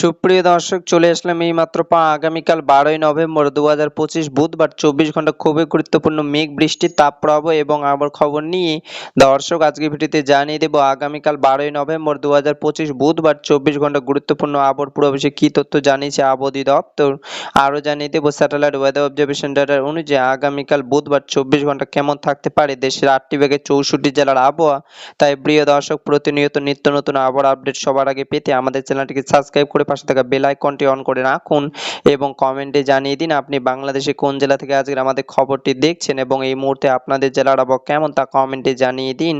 সুপ্রিয় দর্শক, চলে আসলাম এই মাত্র পা আগামীকাল বারোই নভেম্বর দু হাজার পঁচিশ বুধবার চব্বিশ ঘণ্টা খুবই গুরুত্বপূর্ণ মেঘ বৃষ্টির তাপপ্রবাহ এবং আবহাওয়ার খবর নিয়ে দর্শক আজকে ভিডিওতে জানিয়ে দেবো আগামীকাল বারোই নভেম্বর দু হাজার পঁচিশ বুধবার চব্বিশ ঘণ্টা গুরুত্বপূর্ণ আবহাওয়ার পূর্বাভাসে কী তথ্য জানিয়েছে আবহাওয়া দপ্তর। আরও জানিয়ে দেবো স্যাটেলাইট ওয়েদার অবজারভেশন ডাটার অনুযায়ী আগামীকাল বুধবার চব্বিশ ঘণ্টা কেমন থাকতে পারে দেশের আটটি ভাগে চৌষট্টি জেলার আবহাওয়া। তাই প্রিয় দর্শক, প্রতিনিয়ত নিত্য নতুন আবহাওয়ার আপডেট সবার আগে পেতে আমাদের চ্যানেলটিকে সাবস্ক্রাইব করে পাশে থাকা বেল আইকনটি অন করে রাখুন এবং কমেন্টে জানিয়ে দিন আপনি বাংলাদেশে কোন জেলা থেকে আজকের আমাদের খবরটি দেখছেন এবং এই মুহূর্তে আপনাদের জেলার আবহাওয়া কেমন তা কমেন্টে জানিয়ে দিন।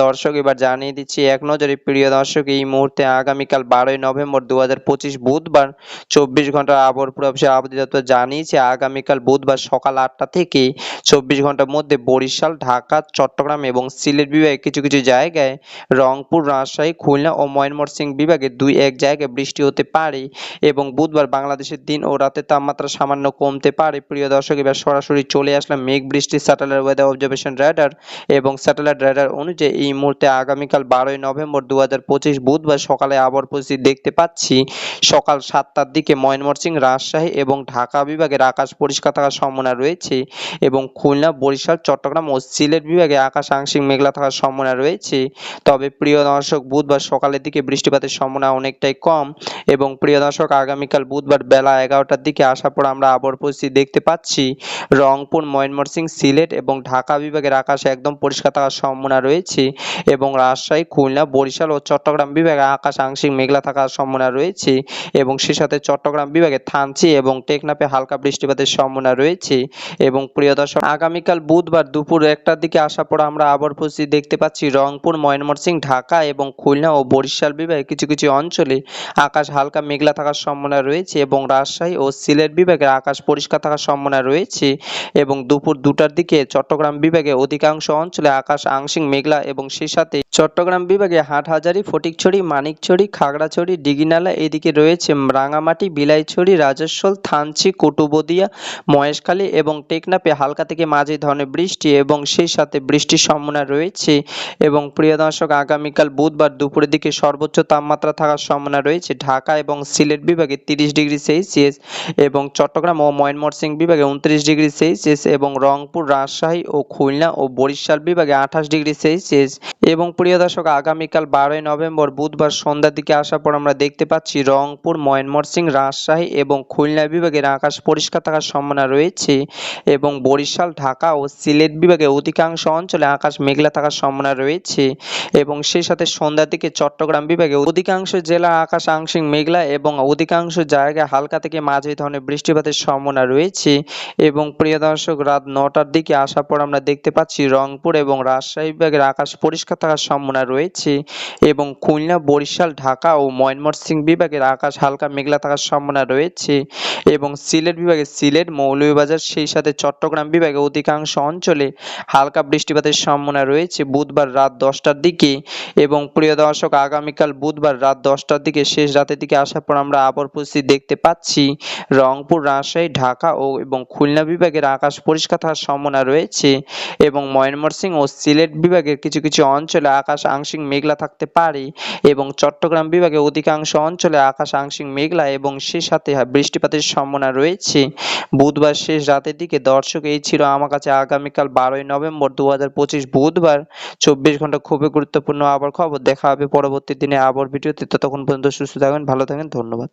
দর্শক, এবার জানিয়ে দিচ্ছি এক নজরে, প্রিয় দর্শক, এই মুহূর্তে আগামীকাল বারোই নভেম্বর দু হাজার পঁচিশ বুধবার চব্বিশ ঘণ্টার আবহাওয়ার পূর্বাভাসে আবহাওয়া দপ্তর জানিয়েছে, আগামীকাল বুধবার সকাল আটটা থেকে চব্বিশ ঘণ্টার মধ্যে বরিশাল, ঢাকা, চট্টগ্রাম এবং সিলেট বিভাগে কিছু কিছু জায়গায় রংপুর, রাজশাহী, খুলনা ও ময়মনসিংহ বিভাগে দুই এক জায়গায় বৃষ্টি হতে পারে এবং বুধবার বাংলাদেশের দিন ও রাতের তাপমাত্রা সামান্য কমতে পারে। প্রিয় দর্শক, এবার সরাসরি চলে আসলাম মেঘ বৃষ্টির স্যাটেলাইট ওয়েদার অবজারভেশন র্যাডার এবং স্যাটেলাইট র্যাডার অনুযায়ী এই মুহূর্তে আগামীকাল বারোই নভেম্বর দু হাজার পঁচিশ বুধবার সকালে আবহাওয়ার পরিস্থিতি দেখতে পাচ্ছি। সকাল সাতটার দিকে ময়মনসিংহ, রাজশাহী এবং ঢাকা বিভাগের আকাশ পরিষ্কার থাকার সম্ভাবনা রয়েছে এবং খুলনা, বরিশাল, চট্টগ্রাম ও সিলেট বিভাগে আকাশ আংশিক মেঘলা থাকার সম্ভাবনা রয়েছে। তবে প্রিয় দর্শক, বুধবার সকালের দিকে বৃষ্টিপাতের সম্ভাবনা অনেকটাই কম এবং প্রিয় দর্শক, আগামীকাল বুধবার বেলা এগারোটার দিকে আসার পর আমরা আবহাওয়ার পরিস্থিতি দেখতে পাচ্ছি। রংপুর, ময়মনসিংহ, সিলেট এবং ঢাকা বিভাগের আকাশে একদম পরিষ্কার থাকার সম্ভাবনা রয়েছে এবং রাজশাহী, খুলনা, বরিশাল ও চট্টগ্রাম বিভাগে আকাশ আংশিক মেঘলা থাকার সম্ভাবনা রয়েছে এবং সে সাথে চট্টগ্রাম বিভাগে থানচি এবং টেকনাফে হালকা বৃষ্টিপাতের সম্ভাবনা রয়েছে এবং প্রিয় দর্শক, আগামীকাল বুধবার দুপুর একটার দিকে আসার পর আমরা আবহাওয়ার পরিস্থিতি দেখতে পাচ্ছি রংপুর, ময়মনসিংহ, ঢাকা এবং খুলনা ও বরিশাল বিভাগে কিছু কিছু অঞ্চলে আকাশ হালকা মেঘলা থাকার সম্ভাবনা রয়েছে এবং রাজশাহী ও সিলেট বিভাগের আকাশ পরিষ্কার থাকার সম্ভাবনা রয়েছে এবং দুপুর দুটার দিকে চট্টগ্রাম বিভাগে অধিকাংশ অঞ্চলে আকাশ আংশিক মেঘলা এবং সেই সাথে চট্টগ্রাম বিভাগে হাটহাজারী, ফটিকছড়ি, মানিকছড়ি, খাগড়াছড়ি, ডিগিনালা এদিকে রয়েছে রাঙামাটি, বিলাইছড়ি রাজস্বল থানচি, কুটুবদিয়া, মহেশখালী এবং টেকনাপে হালকা থেকে মাঝে ধরনের বৃষ্টি এবং সেই সাথে বৃষ্টির সম্ভাবনা রয়েছে এবং প্রিয় দর্শক, আগামীকাল বুধবার দুপুরের দিকে সর্বোচ্চ তাপমাত্রা থাকার সম্ভাবনা রয়েছে। ঢাকা এবং সিলেট বিভাগে তিরিশ ডিগ্রি সেলসিয়াস এবং চট্টগ্রাম ও ময়মনসিংহ বিভাগে উনত্রিশ ডিগ্রি সেলসিয়াস এবং রংপুর, রাজশাহী ও খুলনা ও বরিশাল বিভাগে আঠাশ ডিগ্রি সেলসিয়াস। এবং প্রিয় দর্শক, আগামীকাল বারোই নভেম্বর বুধবার সন্ধ্যার দিকে আসার পর আমরা দেখতে পাচ্ছি রংপুর, ময়মনসিংহ, রাজশাহী এবং খুলনা বিভাগের আকাশ পরিষ্কার থাকার সম্ভাবনা রয়েছে এবং বরিশাল, ঢাকা ও সিলেট বিভাগে অধিকাংশ অঞ্চলে আকাশ মেঘলা থাকার সম্ভাবনা রয়েছে। এবং সেই সাথে সন্ধ্যার দিকে চট্টগ্রাম বিভাগে অধিকাংশ জেলা আকাশ আংশিক মেঘলা এবং অধিকাংশ জায়গায় হালকা থেকে মাঝারি ধরনের বৃষ্টিপাতের সম্ভাবনা রয়েছে। এবং প্রিয় দর্শক, রাত নটার দিকে আসার পর আমরা দেখতে পাচ্ছি রংপুর এবং রাজশাহী বিভাগের আকাশ পরিষ্কার থাকার সম্ভাবনা রয়েছে এবং খুলনা, বরিশাল, ঢাকা ও ময়মনসিংহ বিভাগের আকাশ হালকা মেঘলা থাকার সম্ভাবনা রয়েছে এবং সিলেট বিভাগে সিলেট, মৌলভীবাজার, সেই সাথে চট্টগ্রাম বিভাগে অধিকাংশ অঞ্চলে হালকা বৃষ্টিপাতের সম্ভাবনা রয়েছে বুধবার রাত দশটার দিকে। এবং প্রিয় দর্শক, আগামীকাল বুধবার রাত দশটার দিকে, শেষ রাতের দিকে আসার পর আমরা আবহাওয়ার পরিস্থিতি দেখতে পাচ্ছি, রংপুর, রাজশাহী, ঢাকা ও এবং খুলনা বিভাগের আকাশ পরিষ্কার থাকার সম্ভাবনা রয়েছে এবং ময়মনসিংহ ও সিলেট বিভাগের কিছু কিছু অঞ্চলে আকাশ আংশিক মেঘলা থাকতে পারে এবং চট্টগ্রাম বিভাগে অধিকাংশ অঞ্চলে আকাশ আংশিক মেঘলা এবং সে সাথে বৃষ্টিপাতের সম্ভাবনা রয়েছে। বুধবার শেষ রাতের দিকে দর্শক, এই ছিল আমার কাছে আগামীকাল বারোই নভেম্বর দু হাজার পঁচিশ বুধবার। চব্বিশ ঘণ্টা খুবই গুরুত্বপূর্ণ আবার খবর। দেখা হবে পরবর্তী দিনে আবার ভিডিওতে। ততক্ষণ পর্যন্ত সুস্থ থাকবেন, ভালো থাকবেন ধন্যবাদ।